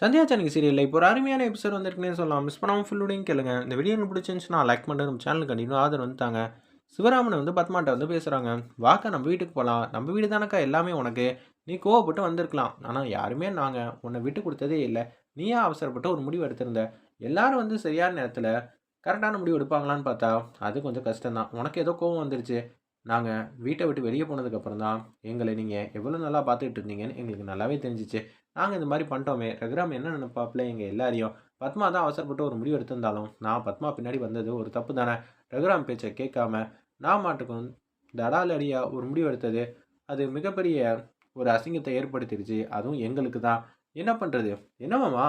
Sandhya channel சீரியலில் இப்போ ஒரு அருமையான எபிசோட் வந்திருக்குன்னே சொல்லலாம். மிஸ் பண்ணாமல் ஃபுல்லுடையும் கேளுங்க. இந்த வீடியோ எனக்கு பிடிச்சிருந்துச்சுன்னா லைக் பண்ணுறது நம்ம சேனலுக்கு கண்டிப்பாக ஆதரவு வந்துட்டாங்க. சிவராமனை வந்து பத்மாட்ட வந்து பேசுகிறாங்க வாக்கா நம்ம வீட்டுக்கு போகலாம் நம்ம வீடு தானக்கா? எல்லாமே உனக்கு. நீ கோவப்பட்டு வந்திருக்கலாம். ஆனால் யாருமே நாங்கள் உன்னை விட்டு கொடுத்ததே இல்லை. நீயே அவசரப்பட்டு ஒரு முடிவு எடுத்திருந்த. எல்லாரும் வந்து சரியான நேரத்தில் கரெக்டான முடிவு எடுப்பாங்களான்னு பார்த்தா அது கொஞ்சம் கஷ்டம்தான். உனக்கு ஏதோ கோவம் வந்துருச்சு. நாங்கள் வீட்டை விட்டு வெளியே போனதுக்கப்புறம் தான் எங்களை நீங்கள் எவ்வளோ நல்லா பார்த்துக்கிட்டு இருந்தீங்கன்னு எங்களுக்கு நல்லாவே தெரிஞ்சிச்சு. நாங்கள் இந்த மாதிரி பண்ணிட்டோமே. ரகுராம் என்ன நினைப்பாப்பில்? எங்கள் எல்லாரையும் பத்மா தான் அவசரப்பட்டு ஒரு முடிவு எடுத்திருந்தாலும் நான் பத்மா பின்னாடி வந்தது ஒரு தப்பு தானே? ரகுராம் பேச்சை கேட்காம நான் மாட்டுக்கும் தடாலடியாக ஒரு முடிவு எடுத்தது. அது மிகப்பெரிய ஒரு அசிங்கத்தை ஏற்படுத்திடுச்சு. அதுவும் எங்களுக்கு தான் என்ன பண்ணுறது என்னமாம்மா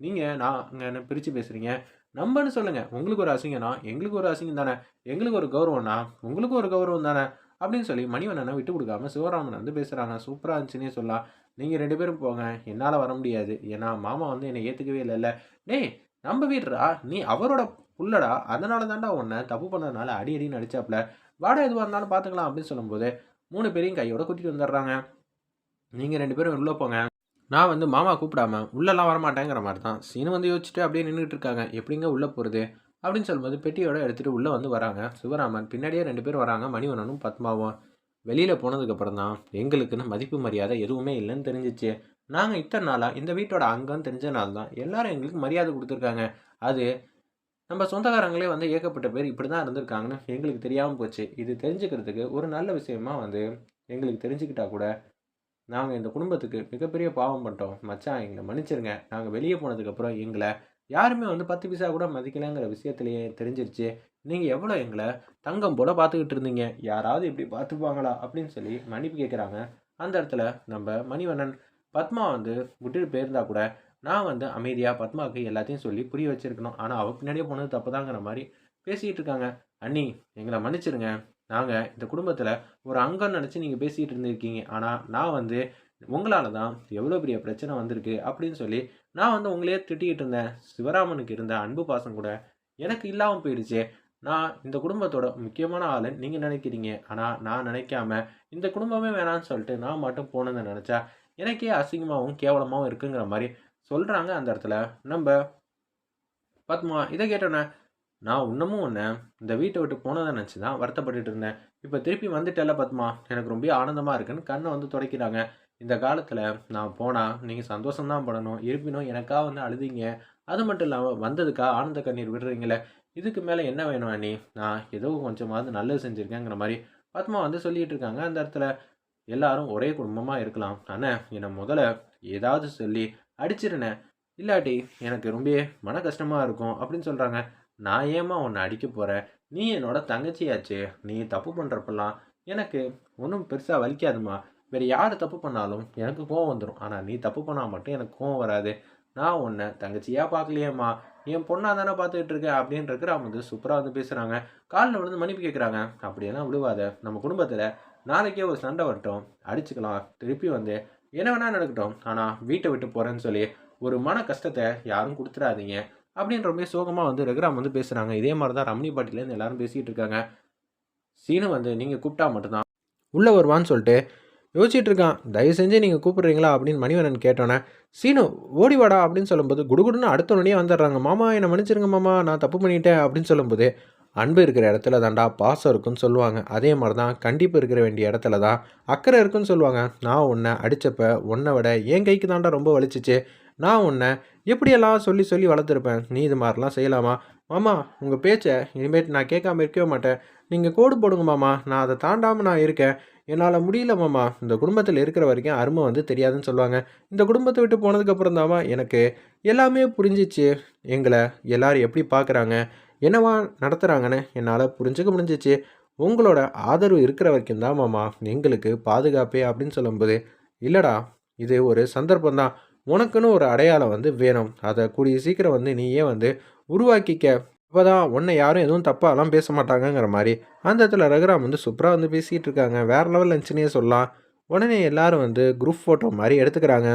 நீங்கள் நான் அங்கே என்ன பிரித்து பேசுகிறீங்க நம்பன்னு சொல்லுங்கள் உங்களுக்கு ஒரு அசிங்கம்னா எங்களுக்கு ஒரு அசிங்கம் தானே. எங்களுக்கு ஒரு கௌரவம்னா உங்களுக்கு ஒரு கௌரவம் தானே. அப்படின்னு சொல்லி மணிவண்ணனை விட்டு கொடுக்காம சிவராமன் வந்து பேசுகிறாங்க சூப்பராக இருந்துச்சுன்னே சொல்லலாம் நீங்கள் ரெண்டு பேரும் போங்க. என்னால் வர முடியாது. ஏன்னா மாமா வந்து என்னை ஏற்றுக்கவே இல்லைல்ல. டேய் நம்ம வீடுறா நீ அவரோட புள்ளடா. அதனால தான்டா உன்னை தப்பு பண்ணதுனால அடி அடின்னு நடிச்சாப்ல வாடா எதுவாக இருந்தாலும் பார்த்துக்கலாம் அப்படின்னு சொல்லும்போது மூணு பேரையும் கையோட கூட்டிகிட்டு வந்துடுறாங்க. நீங்கள் ரெண்டு பேரும் உள்ளே போங்க. நான் வந்து மாமா கூப்பிடாம உள்ளெல்லாம் வரமாட்டேங்கிற மாதிரி தான் சீனு வந்து யோசிச்சுட்டு அப்படியே நின்றுட்டு இருக்காங்க. எப்படிங்க உள்ளே போகிறது அப்படின்னு சொல்லும்போது பெட்டியோட எடுத்துகிட்டு உள்ளே வந்து வராங்க. சிவராமன். பின்னாடியே ரெண்டு பேர் வராங்க. மணிவண்ணனும் பத்மாவும். வெளியில் போனதுக்கப்புறம் தான் எங்களுக்குன்னு மதிப்பு மரியாதை எதுவுமே இல்லைன்னு தெரிஞ்சிச்சு. நாங்கள் இத்தனை நாளாக இந்த வீட்டோட அங்கன்னு தெரிஞ்சனால தான் எல்லாரும் எங்களுக்கு மரியாதை கொடுத்துருக்காங்க. அது நம்ம சொந்தக்காரங்களே வந்து ஏகப்பட்ட பேர் இப்படி தான் இருந்திருக்காங்கன்னு எங்களுக்கு தெரியாமல் போச்சு. இது தெரிஞ்சுக்கிறதுக்கு ஒரு நல்ல விஷயமா வந்து எங்களுக்கு தெரிஞ்சுக்கிட்டா கூட நாங்கள் இந்த குடும்பத்துக்கு மிகப்பெரிய பாவம் பண்ணிட்டோம் மச்சான் எங்களை மன்னிச்சிருங்க. நாங்கள் வெளியே போனதுக்கப்புறம் எங்களை யாருமே வந்து பத்து பைசா கூட மதிக்கலைங்கிற விஷயத்துலையே தெரிஞ்சிருச்சு. நீங்கள் எவ்வளோ எங்களை தங்கம் போல பார்த்துக்கிட்டு இருந்தீங்க? யாராவது இப்படி பார்த்துப்பாங்களா? அப்படின்னு சொல்லி மன்னிப்பு கேட்குறாங்க அந்த இடத்துல நம்ம மணிவண்ணன் பத்மா வந்து விட்டுட்டு போயிருந்தா கூட நான் வந்து அமைதியாக பத்மாவுக்கு எல்லாத்தையும் சொல்லி புரிய வச்சுருக்கணும். ஆனால் அவள் பின்னாடியே போனது தப்புதாங்கிற மாதிரி பேசிகிட்டு இருக்காங்க. அண்ணி எங்களை மன்னிச்சிருங்க. நாங்கள் இந்த குடும்பத்தில் ஒரு அங்கம் நினச்சி நீங்கள் பேசிகிட்டு இருந்திருக்கீங்க. ஆனால் நான் வந்து உங்களால் தான் எவ்வளோ பெரிய பிரச்சனை வந்திருக்கு அப்படின்னு சொல்லி நான் வந்து உங்களையே திட்டிக்கிட்டு இருந்தேன். சிவராமனுக்கு இருந்த அன்பு பாசம் கூட எனக்கு இல்லாமல் போயிடுச்சு. நான் இந்த குடும்பத்தோட முக்கியமான ஆளுன்னு நீங்கள் நினைக்கிறீங்க. ஆனால் நான் நினைக்காம இந்த குடும்பமே வேணான்னு சொல்லிட்டு நான் மட்டும் போனதை நினச்சா எனக்கே அசிங்கமாகவும் கேவலமாகவும் இருக்குங்கிற மாதிரி சொல்கிறாங்க அந்த இடத்துல. நம்ம பத்மா இதை கேட்டோன்னே நான் இன்னமும் ஒன்று இந்த வீட்டை விட்டு போனதை நினச்சி தான் வருத்தப்பட்டுட்டு இருந்தேன். இப்போ திருப்பி வந்துட்டேல பத்மா? எனக்கு ரொம்ப ஆனந்தமாக இருக்குன்னு கண்ணை வந்து துடைக்கிறாங்க. இந்த காலத்தில் நான் போனால் நீங்கள் சந்தோஷம்தான் படணும். இருப்பினும் எனக்காக வந்து அழுதிங்க. அது மட்டும் இல்லாமல் வந்ததுக்கா ஆனந்த கண்ணீர் விடுறீங்களே? இதுக்கு மேலே என்ன வேணும் அண்ணி? நான் ஏதோ கொஞ்சமாவது நல்லது செஞ்சுருக்கேங்கிற மாதிரி பத்மா வந்து சொல்லிகிட்டு இருக்காங்க. அந்த இடத்துல எல்லாரும் ஒரே குடும்பமாக இருக்கலாம். அண்ணே என்னை முதல்ல ஏதாவது சொல்லி அடிச்சிருனேன் இல்லாட்டி எனக்கு ரொம்ப மன கஷ்டமாக இருக்கும் அப்படின்னு சொல்கிறாங்க நான் ஏமா உன்னை அடிக்க போகிறேன் நீ என்னோட தங்கச்சியாச்சு. நீ தப்பு பண்ணுறப்பெல்லாம் எனக்கு ஒன்றும் பெருசாக வலிக்காதுமா வேறு யார் தப்பு பண்ணாலும் எனக்கு கோவம் வந்துடும் ஆனால் நீ தப்பு பண்ணால் மட்டும் எனக்கு கோவம் வராது. நான் உன்னை தங்கச்சியாக பார்க்கலையேம்மா. என் பொண்ணாக தானே பார்த்துக்கிட்டு இருக்கேன் இருக்கிற அவங்க வந்து சூப்பராக வந்து பேசுகிறாங்க காலில் விழுந்து மன்னிப்பு கேட்குறாங்க அப்படியெல்லாம் விடுவாத நம்ம குடும்பத்தில் நாளைக்கே ஒரு சண்டை வரட்டும். அடிச்சுக்கலாம். திருப்பி வந்து என்ன வேணால் நடக்கட்டும். ஆனால் வீட்டை விட்டு போகிறேன்னு சொல்லி ஒரு மன கஷ்டத்தை யாரும் கொடுத்துடாதீங்க. அப்படின்ற மாதிரி சோகமாக வந்து ரகுராம் வந்து பேசுகிறாங்க இதே மாதிரி தான் ரமணி பாட்டிலேருந்து எல்லாரும் பேசிகிட்டு இருக்காங்க. சீனு வந்து நீங்கள் கூப்பிட்டா மட்டும்தான். உள்ளே வருவான்னு சொல்லிட்டு. யோசிச்சுட்டு இருக்கான். தயவு செஞ்சு நீங்கள் கூப்பிட்றீங்களா? அப்படின்னு மணிவரன் கேட்டோன்னே சீனு ஓடி வாடா. அப்படின்னு சொல்லும்போது குடுகுடுன்னு அடுத்த உடனே வந்துடுறாங்க. மாமா என்னை மன்னிச்சிருங்க மாமா நான் தப்பு பண்ணிட்டேன். அப்படின்னு சொல்லும்போது அன்பு இருக்கிற இடத்துல தாண்டா பாசம் இருக்குன்னு சொல்லுவாங்க. அதே மாதிரி தான் கண்டிப்பு இருக்கிற வேண்டிய இடத்துல தான் அக்கறை இருக்குன்னு சொல்லுவாங்க. நான் உன்னை அடித்தப்ப உன்னை விட என் கைக்கு தாண்டா ரொம்ப வலிச்சிச்சு. நான் உன்னை எப்படியெல்லாம் சொல்லி சொல்லி வளர்த்துருப்பேன்? நீ இது மாதிரிலாம் செய்யலாமா? மாமா உங்கள் பேச்சை இனிமேட்டு நான் கேட்காம இருக்கவே மாட்டேன். நீங்கள் கோடு போடுங்க மாமா. நான் அதை தாண்டாமல் நான் இருக்கேன். என்னால் முடியல மாமா. இந்த குடும்பத்தில் இருக்கிற வரைக்கும் அருமை வந்து தெரியாதுன்னு சொல்லுவாங்க. இந்த குடும்பத்தை விட்டு போனதுக்கப்புறம் தாமா எனக்கு எல்லாமே புரிஞ்சிச்சு. எங்களை எல்லாரும் எப்படி பார்க்குறாங்க என்னவா நடத்துகிறாங்கன்னு என்னால் புரிஞ்சுக்க முடிஞ்சிச்சு. உங்களோட ஆதரவு இருக்கிற வரைக்கும் தான் மாமா. எங்களுக்கு பாதுகாப்பே அப்படின்னு சொல்லும்போது இல்லைடா இது ஒரு சந்தர்ப்பம் தான். உனக்குன்னு ஒரு அடையாளம் வந்து வேணும். அதை கூடிய சீக்கிரம் வந்து நீயே வந்து உருவாக்கிக்க. இப்போ தான் உன்னை யாரும் எதுவும் தப்பாலாம் பேச மாட்டாங்கங்கிற மாதிரி அந்த இடத்துல ரகுராம் வந்து சூப்பராக வந்து பேசிகிட்டு இருக்காங்க. வேறு லெவல் இருந்துச்சுன்னே சொல்லலாம். உடனே எல்லாரும் வந்து குரூப் ஃபோட்டோ மாதிரி எடுத்துக்கிறாங்க.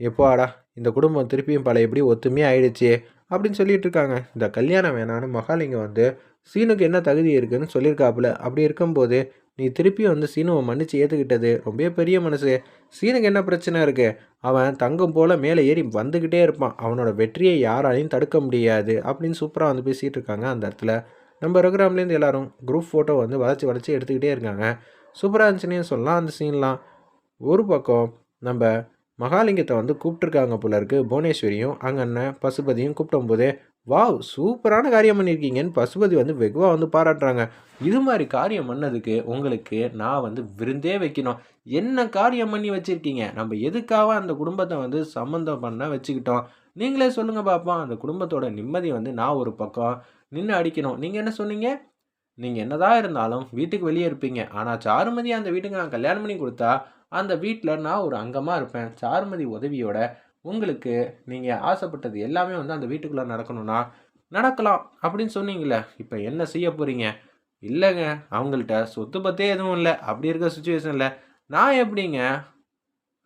எப்போ ஆடா இந்த குடும்பம் திருப்பியும் பல எப்படி ஒத்துமையாக ஆயிடுச்சு அப்படின்னு சொல்லிட்டு இருக்காங்க. இந்த கல்யாணம் வேணான்னு மகாலிங்கம் வந்து சீனுக்கு என்ன தகுதி இருக்குதுன்னு சொல்லியிருக்காப்புல. அப்படி இருக்கும்போது நீ திருப்பி வந்து சீனுவை மன்னிச்சு ஏற்றுக்கிட்டது ரொம்ப பெரிய மனசு. சீனுக்கு என்ன பிரச்சனை இருக்குது அவன் தங்கம் போல் மேலே ஏறி வந்துக்கிட்டே இருப்பான். அவனோட வெற்றியை யாராலையும் தடுக்க முடியாது அப்படின்னு சூப்பராக வந்து பேசிகிட்டு இருக்காங்க அந்த இடத்துல. நம்ம ரகுராம்லேருந்து எல்லாரும் குரூப் ஃபோட்டோ வந்து வளைச்சி வளைச்சி எடுத்துக்கிட்டே இருக்காங்க. சூப்பராக இருந்துச்சுன்னே சொல்லலாம் அந்த சீன்லாம். ஒரு பக்கம் நம்ம மகாலிங்கத்தை வந்து கூப்பிட்ருக்காங்க போல இருக்குது புவனேஸ்வரியும் அங்கே அண்ணன் பசுபதியும் கூப்பிடும்போது வாவ் சூப்பரான காரியம் பண்ணியிருக்கீங்கன்னு பசுபதி வந்து வெகுவாக வந்து பாராட்டுறாங்க. இது மாதிரி காரியம் பண்ணதுக்கு உங்களுக்கு நான் வந்து விருந்தே வைக்கணும். என்ன காரியம் பண்ணி வச்சுருக்கீங்க? நம்ம எதுக்காக அந்த குடும்பத்தை வந்து சம்மந்தம் பண்ண வச்சுக்கிட்டோம்? நீங்களே சொல்லுங்கள் பாப்போம். அந்த குடும்பத்தோட நிம்மதி வந்து நான் ஒரு பக்கம் நின்று அடிக்கணும். நீங்கள் என்ன சொன்னீங்க? நீங்கள் என்னதான் இருந்தாலும் வீட்டுக்கு வெளியே இருப்பீங்க. ஆனால் சாருமதி அந்த வீட்டுக்கு நான் கல்யாணம் பண்ணி கொடுத்தா அந்த வீட்டில் நான் ஒரு அங்கமாக இருப்பேன். சாருமதி உதவியோட உங்களுக்கு நீங்கள் ஆசைப்பட்டது எல்லாமே வந்து அந்த வீட்டுக்குள்ளே நடக்கணும்னா நடக்கலாம் அப்படின்னு சொன்னீங்களே இப்போ என்ன செய்ய போகிறீங்க இல்லைங்க அவங்கள்ட்ட சொத்து பற்றே எதுவும் இல்லை அப்படி இருக்க சுச்சுவேஷனில் நான் எப்படிங்க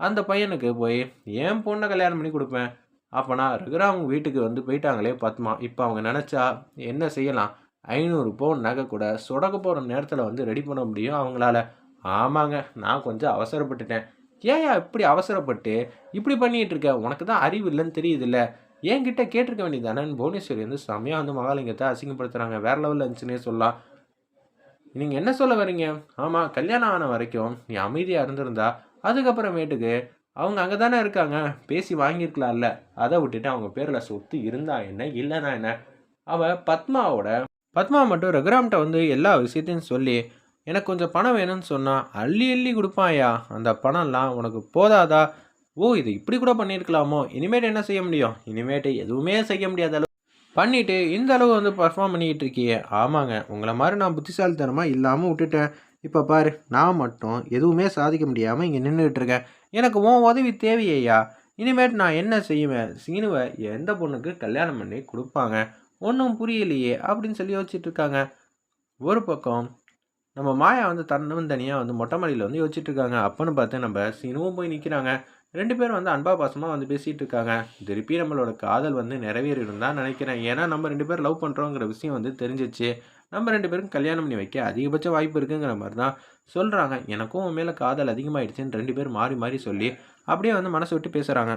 அந்த பையனுக்கு போய் என் பொண்ணை கல்யாணம் பண்ணி கொடுப்பேன். அப்போனா அவங்க வீட்டுக்கு வந்து போயிட்டாங்களே பத்மா இப்போ அவங்க நினச்சா என்ன செய்யலாம்? ஐநூறு பவுன் நகை கூட சொடக்க போகிற நேரத்தில் வந்து ரெடி பண்ண முடியும் அவங்களால. ஆமாங்க நான் கொஞ்சம் அவசரப்பட்டுட்டேன். ஏயா இப்படி அவசரப்பட்டு இப்படி பண்ணிகிட்டு இருக்க உனக்கு தான் அறிவு இல்லைன்னு தெரியுதுல்ல. என்கிட்ட கேட்டிருக்க வேண்டியதானு புவனேஸ்வரி வந்து செம்மையாக வந்து மகாலிங்கத்தை அசிங்கப்படுத்துகிறாங்க வேறு லெவலில் இருந்துச்சுன்னே சொல்லலாம். நீங்கள் என்ன சொல்ல வரீங்க ஆமாம் கல்யாணம் ஆன வரைக்கும் நீ அமைதியாக இருந்திருந்தா அதுக்கப்புறமேட்டுக்கு அவங்க அங்கே தானே இருக்காங்க. பேசி வாங்கியிருக்கலாம்ல. அதை விட்டுட்டு அவங்க பேரில் சொத்து இருந்தா என்ன இல்லைனா என்ன? அவள் பத்மாவோட பத்மா மட்டும் ரகுராம்கிட்ட வந்து எல்லா விஷயத்தையும் சொல்லி எனக்கு கொஞ்சம் பணம் வேணும்னு சொன்னால் அள்ளி அள்ளி கொடுப்பாயா அந்த பணம்லாம் உனக்கு போதாதா? ஓ இது இப்படி கூட பண்ணியிருக்கலாமோ? இனிமேட்டு என்ன செய்ய முடியும்? இனிமேட்டு எதுவுமே செய்ய முடியாத அளவு பண்ணிவிட்டு இந்த அளவு வந்து பர்ஃபார்ம் பண்ணிக்கிட்டு இருக்கியே. ஆமாங்க உங்களை மாதிரி நான் புத்திசாலித்தனமாக இல்லாமல் விட்டுட்டேன். இப்போ பாரு நான் மட்டும் எதுவுமே சாதிக்க முடியாமல் இங்கே நின்றுட்டு இருக்கேன். எனக்கு உன் உதவி தேவையா இனிமேட்டு நான் என்ன செய்வேன்? சீனுவை எந்த பொண்ணுக்கு கல்யாணம் பண்ணி கொடுப்பாங்க? ஒன்றும் புரியலையே அப்படின்னு சொல்லி யோசிச்சுட்டு இருக்காங்க. ஒரு பக்கம் நம்ம மாயா வந்து தன்னும் தனியாக வந்து மொட்டை மாடியில் வந்து யோசிச்சுட்டு இருக்காங்க அப்போன்னு பார்த்து நம்ம சீனுவும் போய் நிற்கிறாங்க ரெண்டு பேரும் வந்து அன்பா பாசமாக வந்து பேசிகிட்டு இருக்காங்க திருப்பி நம்மளோட காதல் வந்து நிறைவேறிடும் தான் நினைக்கிறேன். ஏன்னா நம்ம ரெண்டு பேரும் லவ் பண்ணுறோங்கிற விஷயம் வந்து தெரிஞ்சிச்சு. நம்ம ரெண்டு பேரும் கல்யாணம் பண்ணி வைக்க அதிகபட்ச வாய்ப்பு இருக்குங்கிற மாதிரி தான் சொல்கிறாங்க எனக்கும் உன் மேலே காதல் அதிகமாகிடுச்சுன்னு ரெண்டு பேரும் மாறி மாறி சொல்லி அப்படியே வந்து மனசு விட்டு பேசுகிறாங்க